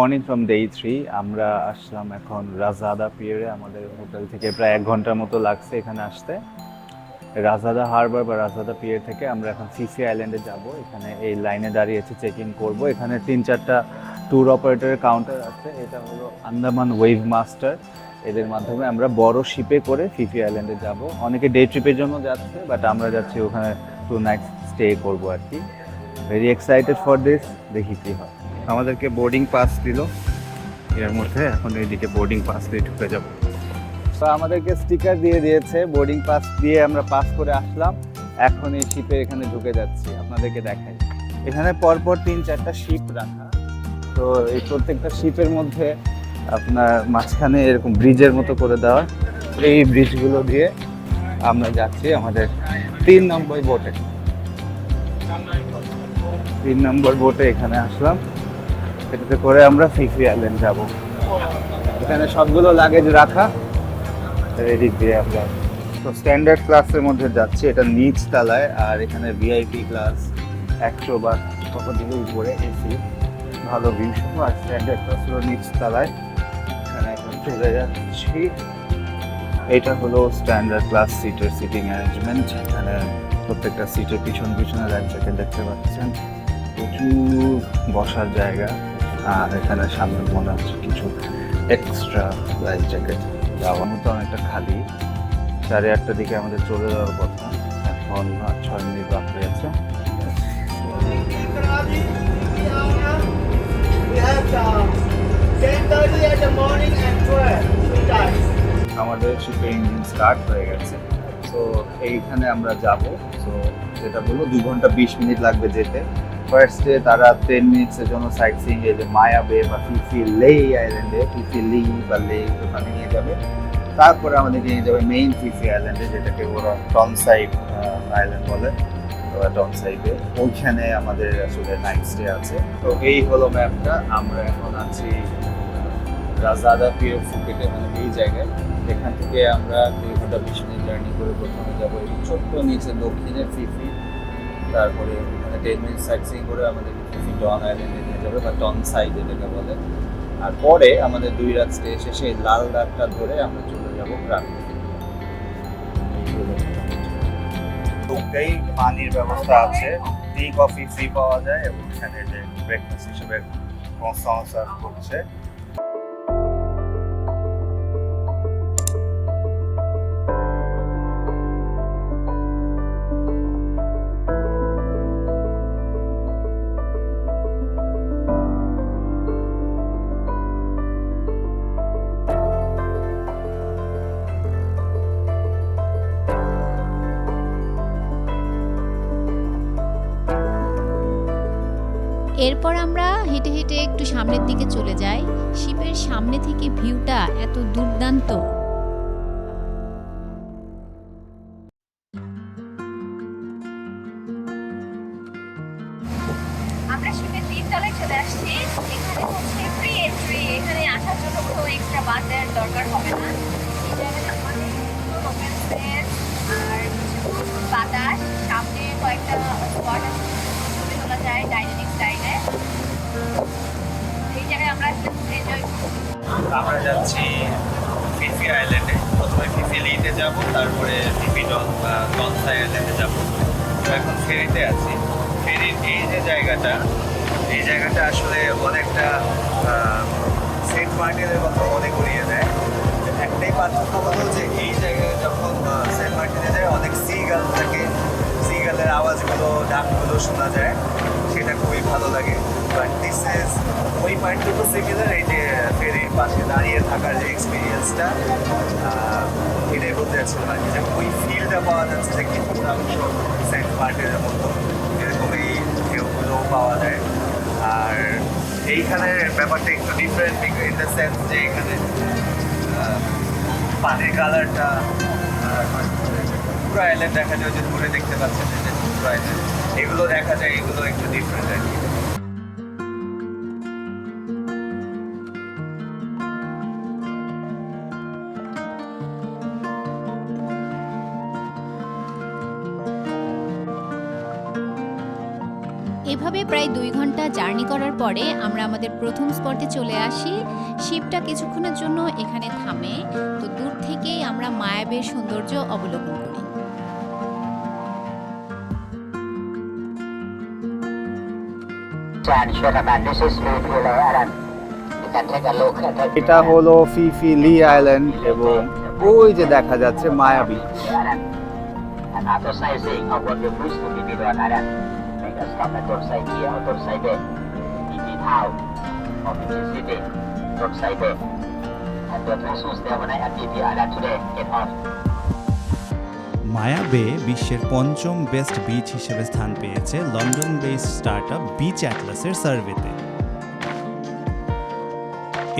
Morning from day three আমরা আসলাম এখন রাজাদা পিয়ারে আমাদের হোটেল থেকে প্রায় এক ঘণ্টার মতো লাগছে এখানে আসতে। রাজাদা হারবার বা রাজাদা পিয়ার থেকে আমরা এখন সিসি আইল্যান্ডে যাব। এখানে এই লাইনে দাঁড়িয়েছি চেক ইন করব। এখানে তিন চারটা ট্যুর অপারেটরের কাউন্টার আছে। এটা হলো আন্দামান ওয়েভ মাস্টার এদের মাধ্যমে আমরা বড় শিপে করে ফিফি আইল্যান্ডে যাব। অনেকে ডে ট্রিপের জন্য যাচ্ছে বাট আমরা যাচ্ছি ওখানে টু নাইট স্টে করব আর কি। ভেরি এক্সাইটেড ফর দিস দেখি কি হয়। আমাদেরকে বোর্ডিং পাস দিল। এর মধ্যে এখন এইদিকে বোর্ডিং পাস দিয়ে ঢুকে যাব। তো আমাদেরকে স্টিকার দিয়ে দিয়েছে বোর্ডিং পাস দিয়ে আমরা পাস করে আসলাম। এখন এই শিপে এখানে ঢুকে যাচ্ছি, আপনাদেরকে দেখাই। এখানে পরপর তিন চারটা শিপ রাখা। তো এই প্রত্যেকটা শিপের মধ্যে আপনার মাঝখানে এরকম ব্রিজের মতো করে দেওয়া। এই ব্রিজগুলো দিয়ে আমরা যাচ্ছি আমাদের তিন নম্বর বোটে তিন নম্বর বোটে এখানে আসলাম। এটাতে করে আমরা ফিফি আইল্যান্ড যাব। এখানে সবগুলো লাগেজ রাখা এদিক দিয়ে আমরা তো স্ট্যান্ডার্ড ক্লাসের মধ্যে যাচ্ছি, এটা নিচ তলায়, আর এখানে ভিআইপি ক্লাস একশো বা কত দিকে উপরে এসি ভালো ভিউ সহ, আর স্ট্যান্ডার্ড ক্লাস হলো নিচ তালায়। এখানে এখন চলে যাচ্ছি। এটা হলো স্ট্যান্ডার্ড ক্লাস সিটের সিটিং অ্যারেঞ্জমেন্ট এখানে প্রত্যেকটা সিটের পিছন পিছনে জ্যাকেট দেখতে পাচ্ছেন। প্রচুর বসার জায়গা। আর এখানে সামনে মনে হচ্ছে কিছু এক্সট্রা লাইফ জ্যাকেট যাওয়ার মতো অনেকটা খালি। সাড়ে আটটার দিকে আমাদের চলে যাওয়ার কথা। এখন ছয় মিনিট বাকি আছে। We have 10.30 at the morning and 12, two times. আমাদের শিপে ইঞ্জিন স্টার্ট হয়ে গেছে। তো এইখানে আমরা যাব। তো যেটা বলল দু ঘণ্টা বিশ মিনিট লাগবে যেতে। ফার্স্টে তারা টেন মিনিটসের জন্য সাইট সিং এই যে মায়া বে ফিফি লে আইল্যান্ডে ফিফি লি বা লে ওখানে নিয়ে যাবে। তারপরে আমাদেরকে নিয়ে যাবে মেইন ফিফি আইল্যান্ডে যেটাকে ওরা টনসাইড আইল্যান্ড বলে টনসাইডে ওইখানে আমাদের আসলে নাইট স্টে আছে। তো এই হলো ম্যাপটা আমরা এখন আছি রাজাদা পিয়ার ফুকেটে মানে এই জায়গায়। এখান থেকে আমরা দুই ঘণ্টা বিশ মিনিট জার্নি করে প্রথমে যাব এই ছোট্ট নিচে দক্ষিণের ফিফি তারপরে ওখানে টেন মিনিট সাইট সিং করে আমাদের ডন আইল্যান্ডে নিয়ে যাবে বা টন সাইড যেটাকে বলে। আর পরে আমাদের দুই রাত স্টে শেষে এই লাল দাগটা ধরে আমরা চলে যাব গ্রামে। ঢুকতেই পানির ব্যবস্থা আছে। টি কফি ফ্রি পাওয়া যায় এবং এখানে যে ব্রেকফাস্ট হিসেবে সংসার করছে। এরপর আমরা হেঁটে হেঁটে একটু সামনের দিকে চলে যাই। শিপের সামনে থেকে ভিউটা এত দুর্দান্ত। আমরা শিপের আসছি। এখানে এখানে আসার জন্য কোনো দরকার হবে না। আর বাতাস। সামনে কয়েকটা স্পট আছে। যায় ডাইনামিক স্টাইলে এই জায়গায় আমরা আমরা যাচ্ছি ফিফি আইল্যান্ডে প্রথমে ফিফি লিতে যাব, তারপরে ফিফি ডন ডনসা আইল্যান্ডে যাব। তো এখন ফেরিতে আছি। ফেরির এই যে জায়গাটা, এই জায়গাটা আসলে অনেকটা সেন্ট মার্টিনের কথা মনে করিয়ে দেয়। একটাই পার্থক্য হলো যে এই জায়গায় যখন সেন্ট মার্টিনে যায়, অনেক সিগাল থাকে। সিগালের আওয়াজগুলো, ডাকগুলো শোনা যায়। ভালো লাগে। বাট দিস ইজ ওই পার্টটুকু সিমিলার এই যে ফেরির পাশে দাঁড়িয়ে থাকার যে এক্সপিরিয়েন্সটা এটাই বলতে চাচ্ছিলাম আর কি। যে ওই ফিলটা পাওয়া যাচ্ছে যে কিছুটা অংশ সেন্ট মার্টিনের মতো। এরকমই ঢেউগুলো পাওয়া যায়। আর এইখানে ব্যাপারটা একটু ডিফারেন্ট ইন দ্য সেন্স যে এখানে পানির কালারটা পুরো আইল্যান্ড দেখা যায় যে দূরে দেখতে পাচ্ছেন যে পুরো আইল্যান্ড এগুলো দেখা যায়, এগুলো একটু ডিফারেন্ট আর কি। এভাবে প্রায় দুই ঘণ্টা জার্নি করার পরে আমরা আমাদের প্রথম স্পটে চলে আসি। শিপটা কিছুক্ষণের জন্য এখানে থামে। তো দূর থেকেই আমরা মায়াবের সৌন্দর্য অবলোকন এটা হলো ফিফি লি আইল্যান্ড এবং ওই যে দেখা যাচ্ছে Island. And or Fiji City, Dorsai Bay. And the Island today, get off. মায়া বে বিশ্বের পঞ্চম বেস্ট বিচ হিসেবে স্থান পেয়েছে লন্ডন বেসড স্টার্টআপ বিচ অ্যাটলাসের সার্ভেতে।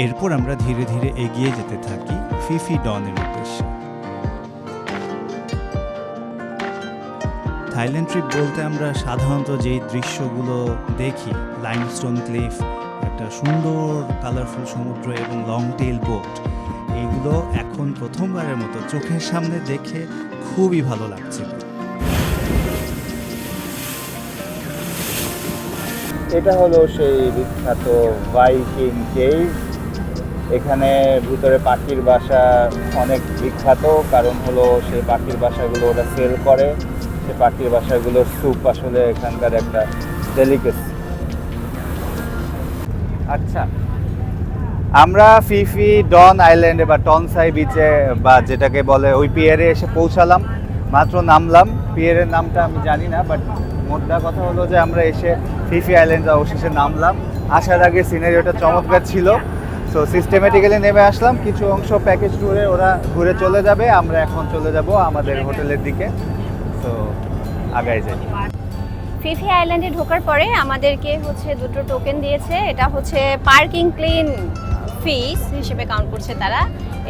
এরপর আমরা ধীরে ধীরে এগিয়ে যেতে থাকি ফিফি ডনের উদ্দেশ্যে। থাইল্যান্ড ট্রিপ বলতে আমরা সাধারণত যেই দৃশ্যগুলো দেখি লাইমস্টোন ক্লিফ একটা সুন্দর কালারফুল সমুদ্র এবং লং টেল বোট এগুলো এখন প্রথমবারের মতো চোখের সামনে দেখে খুবই ভালো লাগছিল এটা হলো সেই বিখ্যাত ভাইকিং কেভ। এখানে ভিতরে পাখির বাসা অনেক বিখ্যাত, কারণ হলো সেই পাখির বাসাগুলো ওরা সেল করে। সেই পাখির বাসাগুলোর স্যুপ আসলে এখানকার একটা ডেলিকেসি আচ্ছা আমরা ফিফি, ডন আইল্যান্ডে বা টনসাই বিচে বা যেটাকে বলে ওই পিয়ারে এসে পৌঁছালাম, মাত্র নামলাম। পিয়ারের নামটা আমি জানি না বাট মোদ্দা কথা হলো যে আমরা এসে ফিফি আইল্যান্ডে অবশেষে নামলাম। আসার আগে সিনারিওটা চমৎকার ছিল। সো সিস্টেমেটিক্যালি নেমে আসলাম। কিছু অংশ প্যাকেজ ট্যুরে ওরা ঘুরে চলে যাবে। আমরা এখন চলে যাব আমাদের হোটেলের দিকে। তো আগাই যাই। ফিফি আইল্যান্ডে ঢোকার পরে আমাদেরকে হচ্ছে দুটো টোকেন দিয়েছে। এটা হচ্ছে পার্কিং ক্লিন। ফিস হিসেবে কাউন্ট করছে তারা।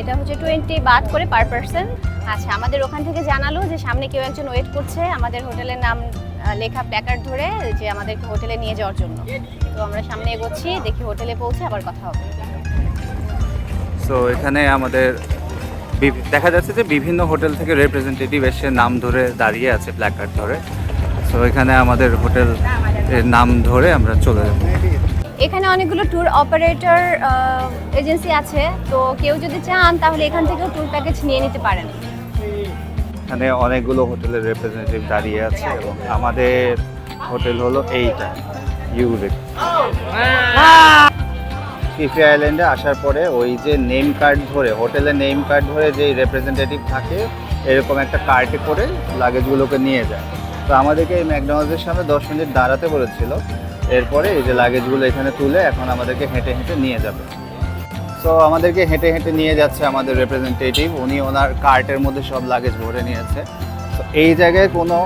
এটা হচ্ছে টোয়েন্টি বাদ করে পার পার্সন আচ্ছা আমাদের ওখান থেকে জানালো যে সামনে কেউ একজন ওয়েট করছে। আমাদের হোটেলের নাম লেখা প্ল্যাকার্ড ধরে যে আমাদেরকে হোটেলে নিয়ে যাওয়ার জন্য। তো আমরা সামনে এগোচ্ছি, দেখি হোটেলে পৌঁছে আবার কথা হবে। সো এখানে আমাদের দেখা যাচ্ছে যে বিভিন্ন হোটেল থেকে রিপ্রেজেন্টেটিভ এসে নাম ধরে দাঁড়িয়ে আছে প্ল্যাকার্ড ধরে। সো এখানে আমাদের হোটেল নাম ধরে আমরা চলে যাব। এখানে অনেকগুলো ট্যুর অপারেটর এজেন্সি আছে। তো কেউ যদি চান, তাহলে এখান থেকেও ট্যুর প্যাকেজ নিয়ে নিতে পারেন। এখানে অনেকগুলো হোটেলের রিপ্রেজেন্টেটিভ দাঁড়িয়ে আছে এবং আমাদের হোটেল হলো এইটা, ইউরিক। ফিফি আইল্যান্ডে আসার পরে ওই যে নেম কার্ড ধরে, হোটেলের নেম কার্ড ধরে যে রিপ্রেজেন্টেটিভ থাকে, এরকম একটা কার্টে করে লাগেজগুলোকে নিয়ে যায়। তো আমাদেরকে এই ম্যাকডোনাল্ডসের সামনে দশ মিনিট দাঁড়াতে বলেছিল। এরপরে এই যে লাগেজগুলো এখানে তুলে এখন আমাদেরকে হেঁটে হেঁটে নিয়ে যাবে। সো আমাদেরকে হেঁটে হেঁটে নিয়ে যাচ্ছে আমাদের রিপ্রেজেন্টেটিভ উনি ওনার কার্টের মধ্যে সব লাগেজ ভরে নিয়েছে। তো এই জায়গায় কোনো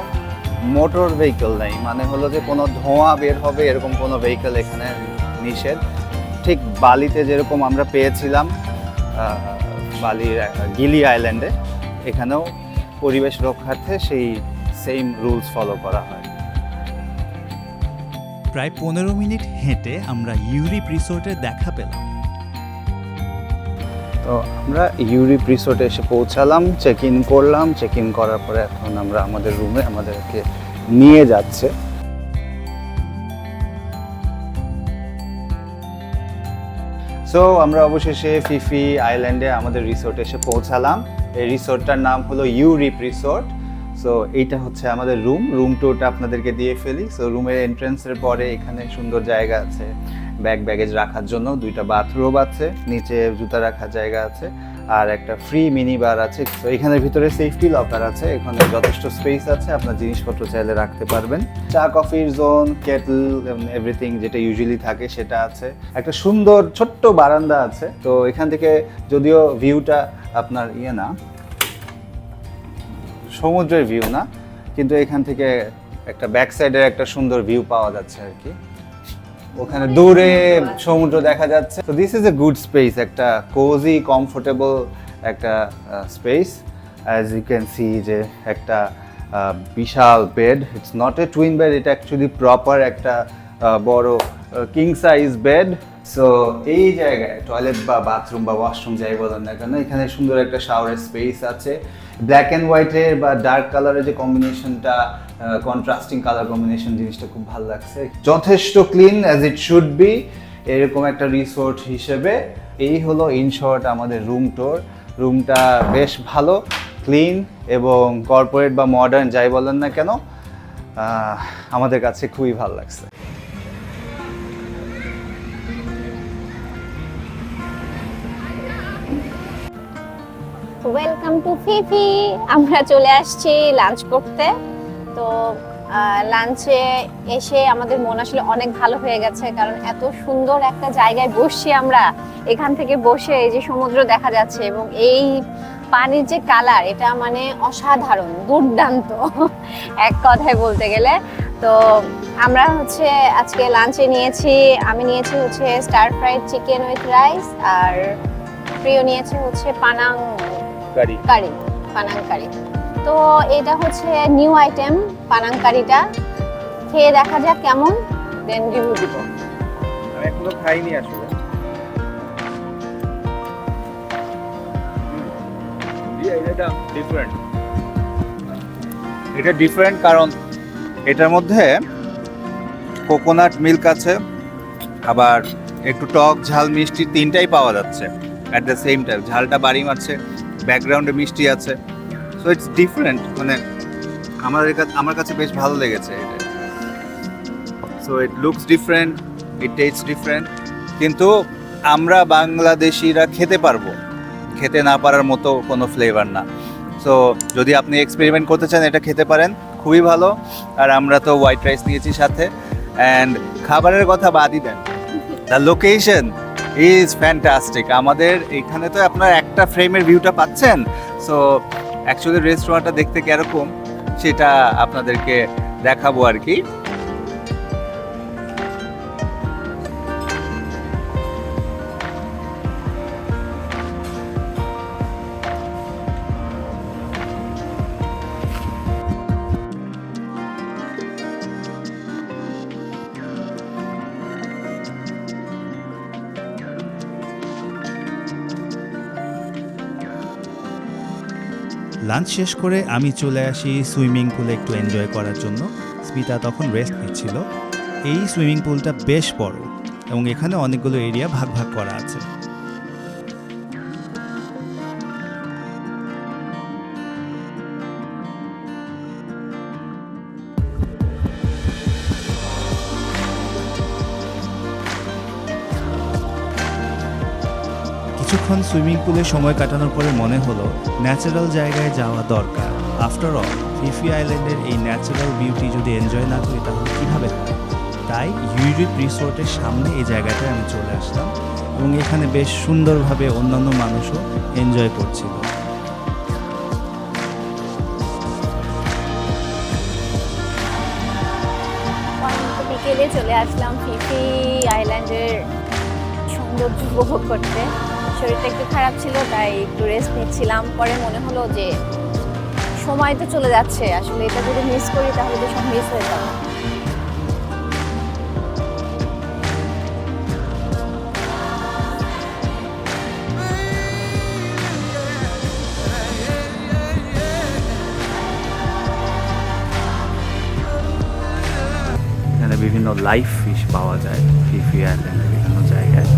মোটর ভেহিকল নেই। মানে হলো যে কোনো ধোঁয়া বের হবে এরকম কোনো ভেহিকল এখানে নিষেধ। ঠিক বালিতে যেরকম আমরা পেয়েছিলাম বালির গিলি আইল্যান্ডে এখানেও পরিবেশ রক্ষার্থে সেই সেম রুলস ফলো করা হয়। প্রায় পনেরো মিনিট হেঁটে আমরা ইউরিপ রিসোর্টের দেখা পেলাম। তো আমরা ইউরিপ রিসোর্টে এসে পৌঁছালাম চেক ইন করলাম চেক ইন করার পরে এখন আমরা আমাদের রুমে আমাদেরকে নিয়ে যাচ্ছে। সো আমরা অবশেষে ফিফি আইল্যান্ডে আমাদের রিসোর্টে এসে পৌঁছালাম। এই রিসোর্টটার নাম হলো ইউরিপ রিসোর্ট। সো এইটা হচ্ছে আমাদের রুম রুম টুরটা আপনাদেরকে দিয়ে ফেলি। সো রুমের এন্ট্রেন্সের পরে এখানে সুন্দর জায়গা আছে। ব্যাগ ব্যাগেজ রাখার জন্য দুইটা বাথরুম আছে। নিচে জুতা রাখার জায়গা আছে। আর একটা ফ্রি মিনি বার আছে। তো এখানের ভিতরে সেফটি লকার আছে। এখানে যথেষ্ট স্পেস আছে। আপনার জিনিসপত্র চাইলে রাখতে পারবেন। চা কফির জোন কেটল এভরিথিং যেটা ইউজুয়ালি থাকে সেটা আছে। একটা সুন্দর ছোট্ট বারান্দা আছে। তো, এখান থেকে যদিও ভিউটা আপনার ইয়ে না সমুদ্রের ভিউ না, কিন্তু এখান থেকে একটা ব্যাক সাইডের একটা সুন্দর ভিউ পাওয়া যাচ্ছে আর কি। ওখানে দূরে সমুদ্র দেখা যাচ্ছে। তো this is a good space একটা কোজি কমফোর্টেবল একটা space as you can see যে একটা বিশাল bed it's not a twin bed এটা অ্যাকচুয়ালি প্রপার একটা বড় কিং সাইজ বেড সো এই জায়গায় টয়লেট বা বাথরুম বা ওয়াশরুম যাই বলেন না কেন, এখানে সুন্দর একটা শাওয়ারের স্পেস আছে। ব্ল্যাক অ্যান্ড হোয়াইটের বা ডার্ক কালারের যে কম্বিনেশনটা কন্ট্রাস্টিং কালার কম্বিনেশন জিনিসটা খুব ভালো লাগছে। যথেষ্ট clean as it should be এরকম একটা রিসোর্ট হিসেবে। এই হলো ইন শর্ট আমাদের রুম টোর রুমটা বেশ ভালো ক্লিন এবং কর্পোরেট বা মডার্ন যাই বলেন না কেন আমাদের কাছে খুবই ভালো লাগছে। টু ফিফি, আমরা চলে আসছি লাঞ্চ করতে। তো লাঞ্চে এসে আমাদের মন আসলে অনেক ভালো হয়ে গেছে, কারণ এত সুন্দর একটা জায়গায় বসছি আমরা। এখান থেকে বসে এই যে সমুদ্র দেখা যাচ্ছে এবং এই পানির যে কালার এটা মানে অসাধারণ, দুর্দান্ত। এক কথায় বলতে গেলে। তো, আমরা হচ্ছে আজকে লাঞ্চে নিয়েছি, আমি নিয়েছি হচ্ছে star fried chicken with rice আর প্রিয় নিয়েছে হচ্ছে পানাং গাড়ি কারি পানাং কারি তো এটা হচ্ছে নিউ আইটেম পানাং কারিটা খেয়ে দেখা যাক কেমন দেন রিভিউ দিব। আমি এখনও খাইনি আসলে। এটা ডিফারেন্ট এটা ডিফারেন্ট কারণ এটার মধ্যে কোকোনাট মিল্ক আছে আবার একটু টক ঝাল মিষ্টি তিনটাই পাওয়া যাচ্ছে। অ্যাট দ্য সেম টাইম ঝালটা বাড়ি মারছে। ব্যাকগ্রাউন্ডে মিষ্টি আছে। সো ইটস ডিফারেন্ট মানে আমার আমার কাছে বেশ ভালো লেগেছে এটা। So it looks different it taste different কিন্তু আমরা বাংলাদেশিরা খেতে পারব। খেতে না পারার মতো কোনো ফ্লেভার না। সো যদি আপনি এক্সপেরিমেন্ট করতে চান, এটা খেতে পারেন, খুবই ভালো। আর আমরা তো হোয়াইট রাইস নিয়েছি সাথে। অ্যান্ড খাবারের কথা বাদই দেন। দ্য লোকেশন ইজ ফ্যান্টাস্টিক আমাদের এখানে তো আপনার একটা ফ্রেমের ভিউটা পাচ্ছেন? সো অ্যাকচুয়ালি রেস্টুরেন্টটা দেখতে কীরকম সেটা আপনাদেরকে দেখাবো আর কি। লাঞ্চ শেষ করে আমি চলে আসি সুইমিং পুলে একটু এনজয় করার জন্য। স্মিতা তখন রেস্ট নিচ্ছিল। এই সুইমিং পুলটা বেশ বড় এবং এখানে অনেকগুলো এরিয়া ভাগ ভাগ করা আছে। কিছুক্ষণ সুইমিং পুলে সময় কাটানোর পরে মনে হলো ন্যাচারাল জায়গায় যাওয়া দরকার। আফটার অল ফিফি আইল্যান্ডের এই ন্যাচারাল বিউটি যদি এনজয় না করি তাহলে কীভাবে হয় তাই ইউরিপ রিসোর্টের সামনে এই জায়গাটায় আমি চলে আসলাম এবং এখানে বেশ সুন্দরভাবে অন্যান্য মানুষও এনজয় করছিল। বিকেলে চলে আসলাম ফিফি আইল্যান্ডের সৌন্দর্য উপভোগ করতে। শরীরটা একটু খারাপ ছিল, তাই একটু রেস্ট নিচ্ছিলাম। পরে মনে হলো যে সময় তো চলে যাচ্ছে, আসলে এটা যদি মিস করি তাহলে তো সব মিস হয়ে যাবে। বিভিন্ন লাইভ ফিশ পাওয়া যায় ফিফি আইল্যান্ডের বিভিন্ন জায়গায়,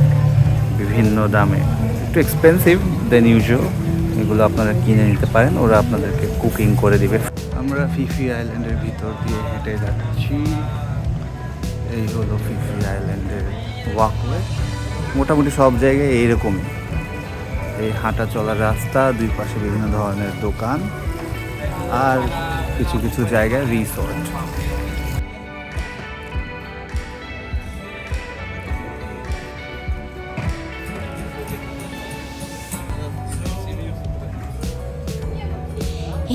বিভিন্ন দামে। একটু এক্সপেন্সিভ দেন ইউজুয়াল এগুলো আপনারা কিনে নিতে পারেন ওরা আপনাদেরকে কুকিং করে দিবে। আমরা ফিফি আইল্যান্ডের ভিতর দিয়ে হেঁটে যাচ্ছি। এই হলো ফিফি আইল্যান্ডের ওয়াকওয়ে মোটামুটি সব জায়গায় এইরকমই। এই হাঁটা চলার রাস্তা দুই পাশে বিভিন্ন ধরনের দোকান আর কিছু কিছু জায়গায় রিসোর্ট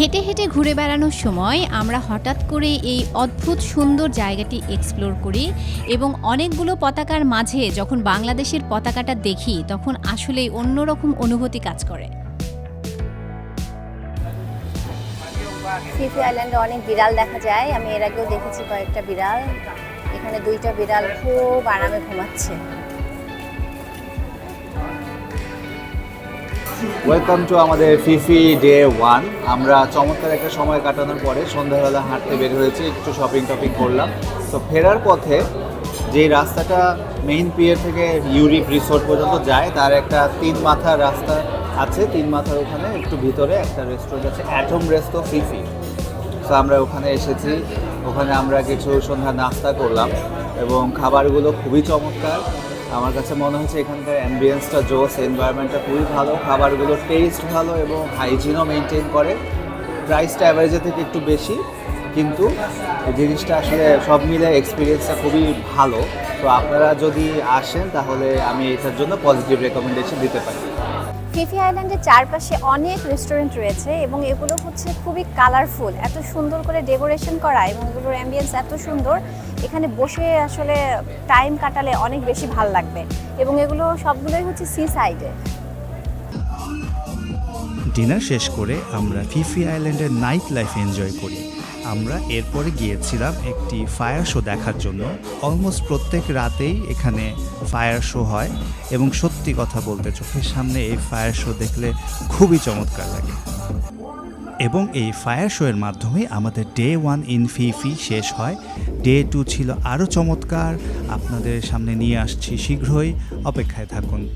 হেঁটে হেঁটে ঘুরে বেড়ানোর সময় আমরা হঠাৎ করে এই অদ্ভুত সুন্দর জায়গাটি এক্সপ্লোর করি এবং অনেকগুলো পতাকার মাঝে যখন বাংলাদেশের পতাকাটা দেখি তখন আসলেই অন্যরকম অনুভূতি কাজ করে। ফিফি আইল্যান্ডে অনেক বিড়াল দেখা যায়। আমি এর আগেও দেখেছি কয়েকটা বিড়াল। এখানে দুইটা বিড়াল খুব আরামে ঘুমাচ্ছে। ওয়েলকাম টু আমাদের ফিফি ডে ওয়ান আমরা চমৎকার একটা সময় কাটানোর পরে সন্ধ্যাবেলা হাঁটতে বের হয়েছি, একটু শপিং টপিং করলাম। তো ফেরার পথে যে রাস্তাটা মেইন পিয়ার থেকে ইউরিপ রিসোর্ট পর্যন্ত যায়, তার একটা তিন মাথার রাস্তা আছে। তিন মাথার ওখানে একটু ভিতরে একটা রেস্টুরেন্ট আছে অ্যাটম রেস্টো ফিফি তো আমরা ওখানে এসেছি। ওখানে আমরা কিছু সন্ধ্যা নাস্তা করলাম এবং খাবারগুলো খুবই চমৎকার। আমার কাছে মনে হচ্ছে এখানকার অ্যাম্বিয়েন্সটা জোস এনভায়রনমেন্টটা খুবই ভালো খাবারগুলোর টেস্ট ভালো এবং হাইজিনও মেনটেন করে। প্রাইসটা অ্যাভারেজের থেকে একটু বেশি, কিন্তু জিনিসটা আসলে সব মিলে এক্সপিরিয়েন্সটা খুবই ভালো। তো আপনারা যদি আসেন, তাহলে আমি এটার জন্য পজিটিভ রেকমেন্ডেশন দিতে পারি। ফিফি আইল্যান্ডের চারপাশে অনেক রেস্টুরেন্ট রয়েছে এবং এগুলো হচ্ছে খুবই কালারফুল। এত সুন্দর করে ডেকোরেশন করা এবং এগুলোর অ্যাম্বিয়েন্স এত সুন্দর, এখানে বসে আসলে টাইম কাটালে অনেক বেশি ভালো লাগবে। এবং এগুলো সবগুলোই হচ্ছে সি সাইডে ডিনার শেষ করে আমরা ফিফি আইল্যান্ডের নাইট লাইফ এনজয় করি। আমরা এরপরে গিয়েছিলাম একটি ফায়ার শো দেখার জন্য। অলমোস্ট প্রত্যেক রাতেই এখানে ফায়ার শো হয় এবং সত্যি কথা বলতে চোখের সামনে এই ফায়ার শো দেখলে খুবই চমৎকার লাগে। এবং এই ফায়ার শোয়ের মাধ্যমে আমাদের ডে ওয়ান ইন ফিফি শেষ হয়। ডে টু ছিল আরও চমৎকার। আপনাদের সামনে নিয়ে আসছি শীঘ্রই। অপেক্ষায় থাকুন।